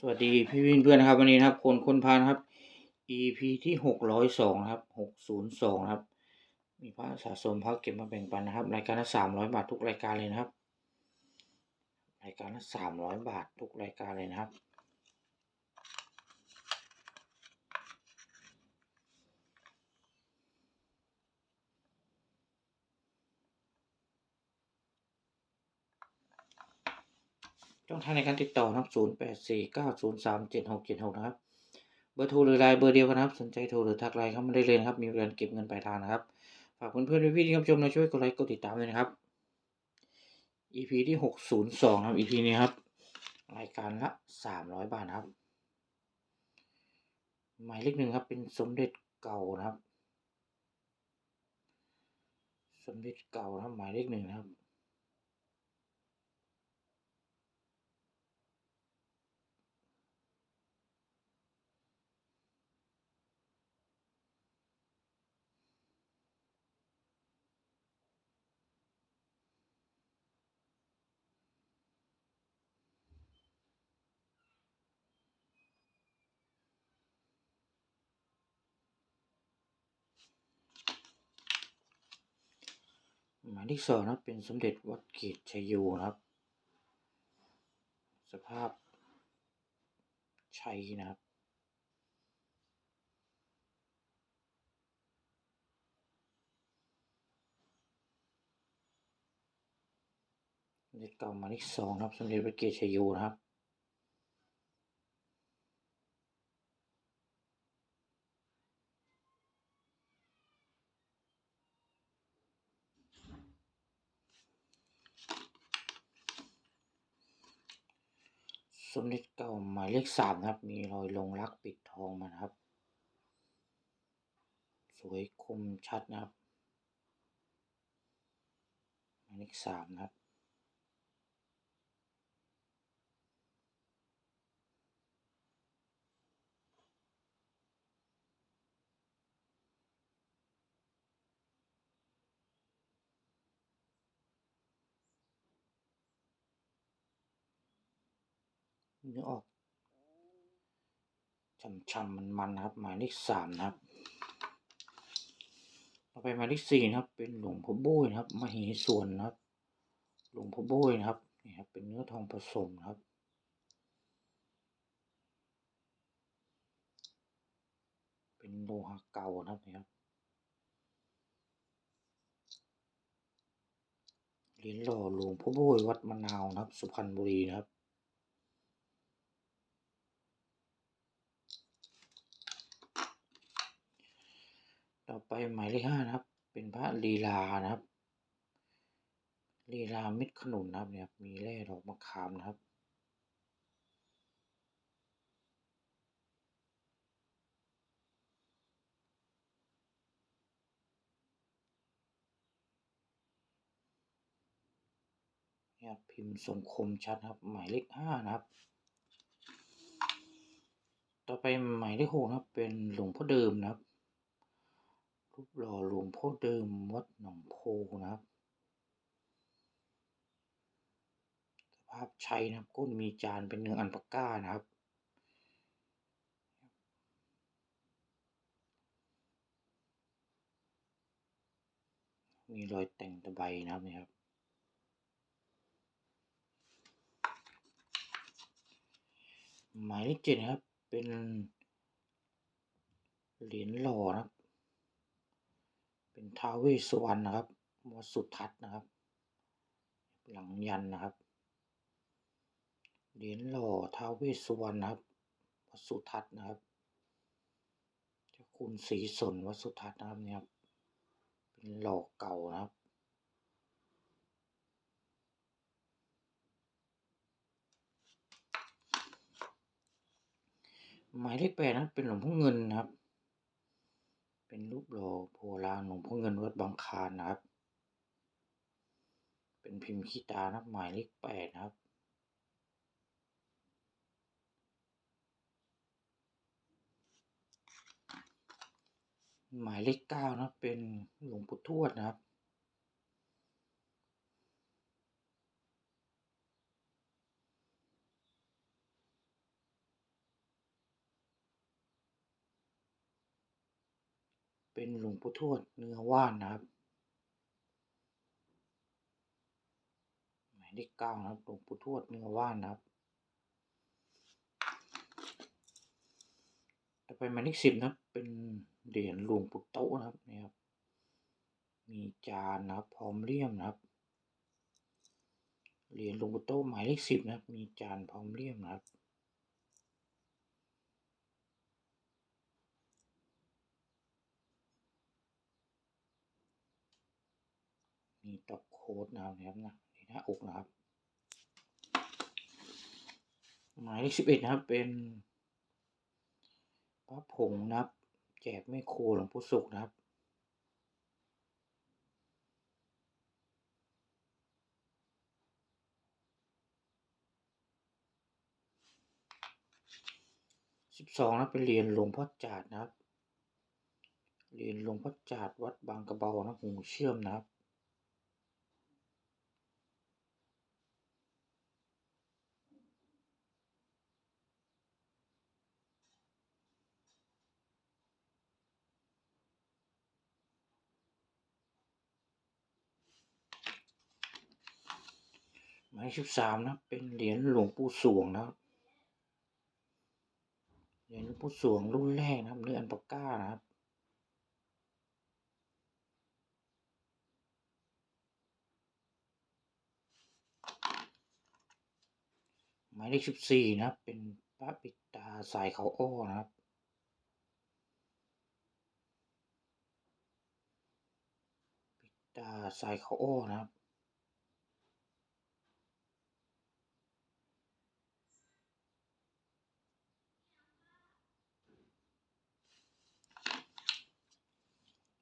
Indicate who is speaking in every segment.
Speaker 1: สวัสดีพี่วินเพื่อนครับวันนี้นะครับ คนคนพานครับ EP ที่หกร้อยสองครับหกศูนย์สองครับ มีพระสะสมพระเก็บมาแบ่งปันนะครับ รายการละสามร้อยบาททุกรายการเลยนะครับ รายการละสามร้อยบาททุกรายการเลยนะครับ ช่องทางในการติดต่อนะครับ0 8 4 9 0 3 7 6 7 6นะครับ เบอร์โทรหรือไลน์เบอร์เดียวกันนะครับ สนใจโทรหรือทักไลน์เข้ามาได้เลยนะครับ มีบริการเก็บเงินปลายทางนะครับ ฝากเพื่อนๆพี่ที่รับชมนะช่วยกดไลค์กดติดตามด้วยนะครับ EP ที่602ครับ EP นี้ครับ รายการละ300บาทนะครับ หมายเลขหนึ่งครับ เป็นสมเด็จเก่านะครับ สมเด็จเก่านะครับหมายเลขหนึ่งนะครับ มายเลขสองนะครับเป็นสมเด็จวัดเกตชัยโยนะครับ สภาพชัยนะครับเด็กเก่าหมายเลขสองครับสมเด็จวัดเกตชัยโยนะครับ สม เก่าหมายเลขสามนะครับ มีรอยลงรักปิดทองมาครับ สวยคมชัดนะครับหมายเลขสามนะครับ เนื้อออกช่ำๆมันๆนะครับ หมายเลขสามนะครับต่อไปหมายเลขสี่นะครับ เป็นหลวงพ่อโบยนะครับมเหสวนนะครับ หลวงพ่อโบยนะครับนี่ครับ เป็นเนื้อทองผสมครับเป็นโลหะเก่านะครับนี่ครับเหรียญหล่อหลวงพ่อโบยวัดมะนาวนะครับ สุพรรณบุรีนะครับ ไปหมายเลขห้านะครับ เป็นพระลีลานะครับลีลาเม็ดขนุนนะครับเนี่ยมีแร่ดอกมะขามนะครับเนี่ยครับพิมพ์ทรงคมชัดครับ หมายเลขห้านะครับ ต่อไปหมายเลขหกนะครับ เป็นหลวงพ่อเดิมนะครับ รูปหล่อหลวงพ่อเดิมวัดหนองโพนะครับ สภาพชัยนะครับ ก้นมีจานเป็นเนื้ออันปาก้านะครับมีรอยแต่งตะไบนะครับนี่ครับ หมายเลขเจ็ดครับ เป็นเหรียญหล่อนะครับ เป็นท้าวเวสสวรรณนะครับวัดสุทัศน์นะครับ หลังยันนะครับ เหรียญหล่อท้าวเวสสุวรรณนะครับวัดสุทัศน์นะครับเจ้าคุณศรีสนวัดสุทัศน์นะครับเนี่ยครับเป็นหล่อเก่านะครับหมายเลขแปดนะเป็นหลวงพ่อเงินนะครับ เป็นรูปหล่อโบราณหลวงพ่อเงินวัดบางคลานนะครับ เป็นพิมพ์ขี้ตานับหมายเลขแปดนะครับหมายเลขเก้านับเป็นหลวงปู่ทวดนะครับ เป็นหลวงปู่ทวดเนื้อว่านนะครับหมายเลขเก้านะครับหลวงปู่ทวดเนื้อว่านนะครับต่อไปหมายเลขสิบนะครับเป็นเหรียญหลวงปู่โตะนะครับนี่ครับมีจานนะครับพร้อมเลี่ยมนะครับเหรียญหลวงปู่โตะหมายเลขสิบนะครับ มีจานพร้อมเลี่ยมนะครับ มีตอกโค้ดนะครับนะครับนะที่หน้าอกนะครับ หมายเลขสิบเอ็ดนะครับ เป็นพระผงนะครับแจกแม่โคหลวงปู่สุขนะครับสิบสองนะเป็นเรียญหลวงพ่อจาดนะครับ เรียญหลวงพ่อจาดวัดบางกระเบานะหูเชื่อมนะครับ หมายสิบสามนะเป็นเหรียญหลวงปู่สวงนะครับเหรียญหลวงปู่สวงรุ่นแรกนะครับเนื้ออันปาก้านะครับหมายเลขสิบสี่นะครับเป็นพระปิตาสายเขาอ้อนะครับปิตาสายเขาอ้อนะครับ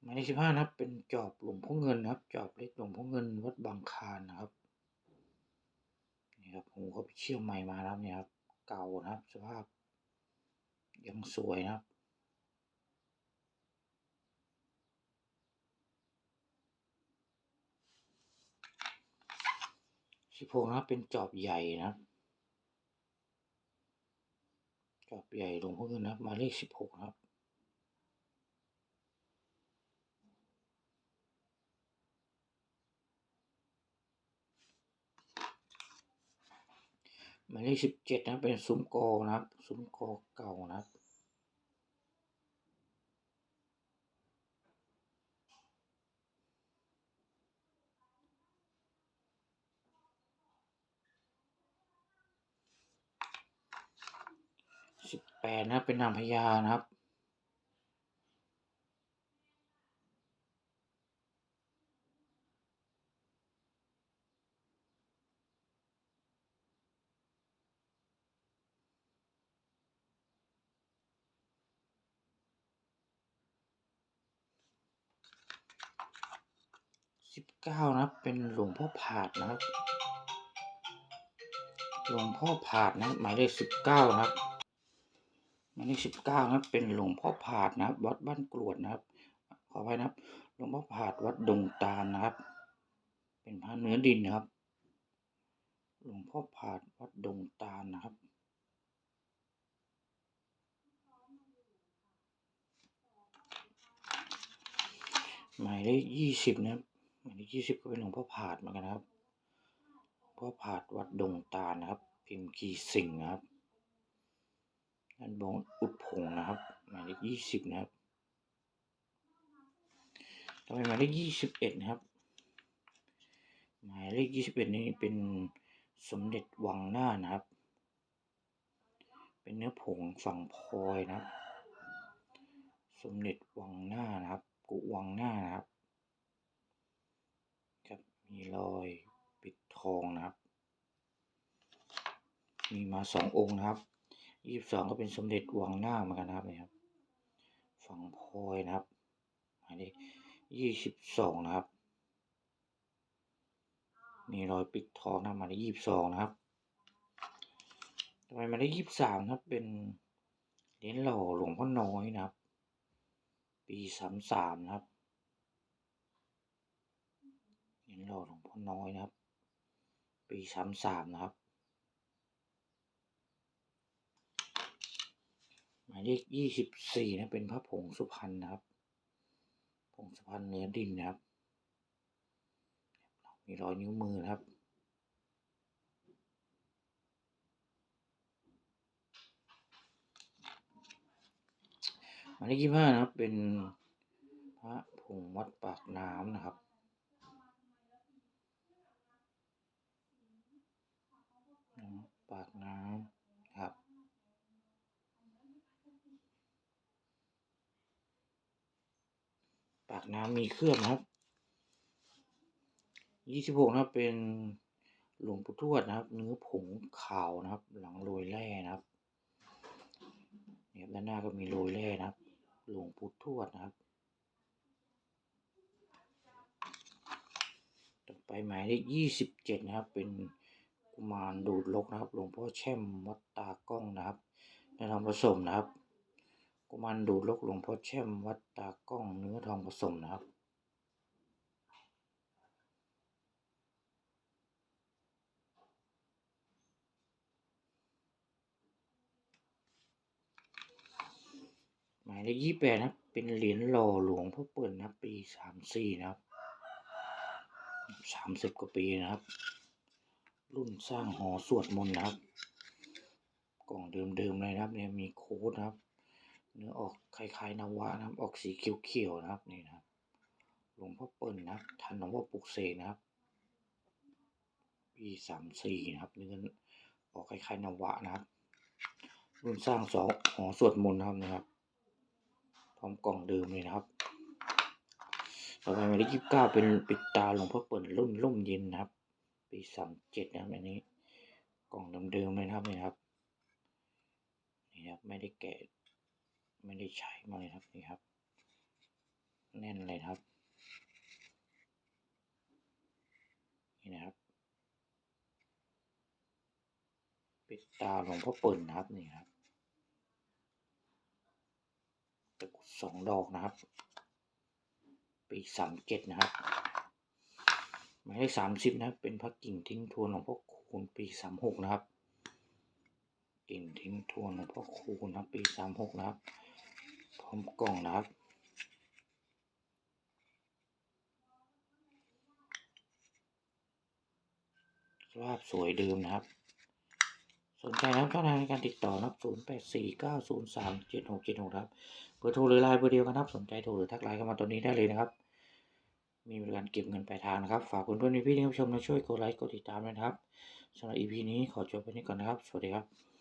Speaker 1: มายเลขสิบห้านะครับ เป็นจอบหลวงพ่อเงินนะครับ จอบเล็กหลวงพ่อเงินวัดบางคานนะครับนี่ครับผมก็ไปเชื่อมใหม่มาแล้วเนี่ยครับ เก่านะครับ สภาพ ยังสวยนะครับสิบหกนะครับเป็นจอบใหญ่นะครับจอบใหญ่หลวงพ่อเงินนะครับหมายเลขสิบหกนะครับ หมายเลขสิบเจ็ดนะครับเป็นซุ้มกอนะครับ ซุ้มกอเก่านะครับสิบแปดนะเป็นนางพญานะครับ ก้านะเป็นหลวงพ่อผาดนะครับ หลวงพ่อผาดนะหมายเลขสิบเก้านะครับหมายเลขสิบเก้านะเป็นหลวงพ่อผาดนะครับ วัดบ้านกรวดนะครับ ขออภัยนะครับ หลวงพ่อผาดวัดดงตาลนะครับ เป็นพระเนื้อดินนะครับ หลวงพ่อผาดวัดดงตาลนะครับหมายเลขยี่สิบนะครับ หมายเลขยี่สิบก็เป็นหลวงพ่อผาดเหมือนกันครับพ่อผาดวัดดงตาลนะครับ พิมพ์กีสิงนะครับด้านบนอุดผงนะครับ หมายเลขยี่สิบนะครับต่อไปหมายเลขยี่สิบเอ็ดนะครับ หมายเลขยี่สิบเอ็ดนี้เป็นสมเด็จวังหน้านะครับ เป็นเนื้อผงฝั่งพลอยนะครับ สมเด็จวังหน้านะครับ กุวังหน้านะครับ มีรอยปิดทองนะครับ มีมาสององค์นะครับยี่สิบสองก็เป็นสมเด็จวังหน้าเหมือนกันนะครับนี่ครับ ฝั่งพลอยนะครับหมายเลขยี่สิบสองนะครับ มีรอยปิดทองนะหมายเลขยี่สิบสองนะครับต่อไปหมายเลขยี่สิบสามนะครับเป็นเหรียญหล่อหลวงพ่อน้อยนะครับ ปีสามสามนะครับ มีหล่อหลวงพ่อน้อยนะครับ ปีสามสามนะครับ หมายเลขยี่สิบสี่นะเป็นพระผงสุพรรณนะครับองสะพานเหนือดินนะครับ มีรอยนิ้วมือนะครับหมายเลขยี่ห้านะครับเป็นพระผงวัดปากน้ำนะครับ ปากน้ำครับ ปากน้ำมีเครื่องครับยี่สิบหกนะครับเป็นหลวงปู่ทวดนะครับ เนื้อผงขาวนะครับ หลังโรยแร่นะครับเนี่ยด้านหน้าก็มีโรยแร่นะครับ หลวงปู่ทวดนะครับ ต่อไปหมายเลขยี่สิบเจ็ดนะครับเป็น กุมารดูดลกนะครับ หลวงพ่อแช่มวัดตากล้องนะครับในทองผสมนะครับ กุมารดูดลกหลวงพ่อแช่มวัดตากล้องเนื้อทองผสมนะครับหมายเลขยี่แปดนะครับ เป็นเหรียญหล่อหลวงพ่อเปิ่นนะครับปีสามสี่นะครับสามสิบกว่าปีนะครับ รุ่นสร้างหอสวดมนต์นะครับ กล่องเดิมๆเลยนะครับ เนี่ยมีโค้ดนะครับ เนื้อออกคล้ายๆนวะนะครับ ออกสีเขียวๆนะครับนี่นะครับหลวงพ่อเปิ่นนะครับทันหลวงพ่อปุกเสกนะครับปีสามสี่นะครับเนื้อออกคล้ายๆนวะนะครับ รุ่นสร้างสองหอสวดมนต์นะครับนะครับพร้อมกล่องเดิมเลยนะครับต่อไปหมายเลขยี่สิบเก้าเป็นปิดตาหลวงพ่อเปิ่นรุ่นร่มเย็นนะครับ ปีสามเจ็ดนะครับอันนี้ กล่องเดิมๆเลยนะครับนี่ครับนี่ครับ ไม่ได้แกะไม่ได้ใช้มาเลยครับนี่ครับ แน่นเลยครับ นี่นะครับปิดตาหลวงพ่อเปิ่นนะครับนี่ครับตะกุดสองดอกนะครับ ปีสามเจ็ดนะครับ หมายเลขสามสิบนะเป็นพระกิ่งทิ้งทวนหลวงพ่อคูณปีสามหกนะครับ กิ่งทิ้งทวนหลวงพ่อคูณนะปีสามหกนะครับพร้อมกล่องนะครับสภาพสวยเดิมนะครับ สนใจนะครับช่องทางในการติดต่อนะครับ 0 8 4 9 0 3 7 6 7 6 ครับ เบอร์โทรหรือไลน์เบอร์เดียวกันครับ สนใจโทรหรือทักไลน์เข้ามาตัวนี้ได้เลยนะครับ มีบริการเก็บเงินปลายทางนะครับ ฝากเพื่อนๆพี่ๆที่รับชมและช่วยกดไลค์กดติดตามด้วยนะครับสำหรับ EP นี้ขอจบไปนี้ก่อนนะครับ สวัสดีครับ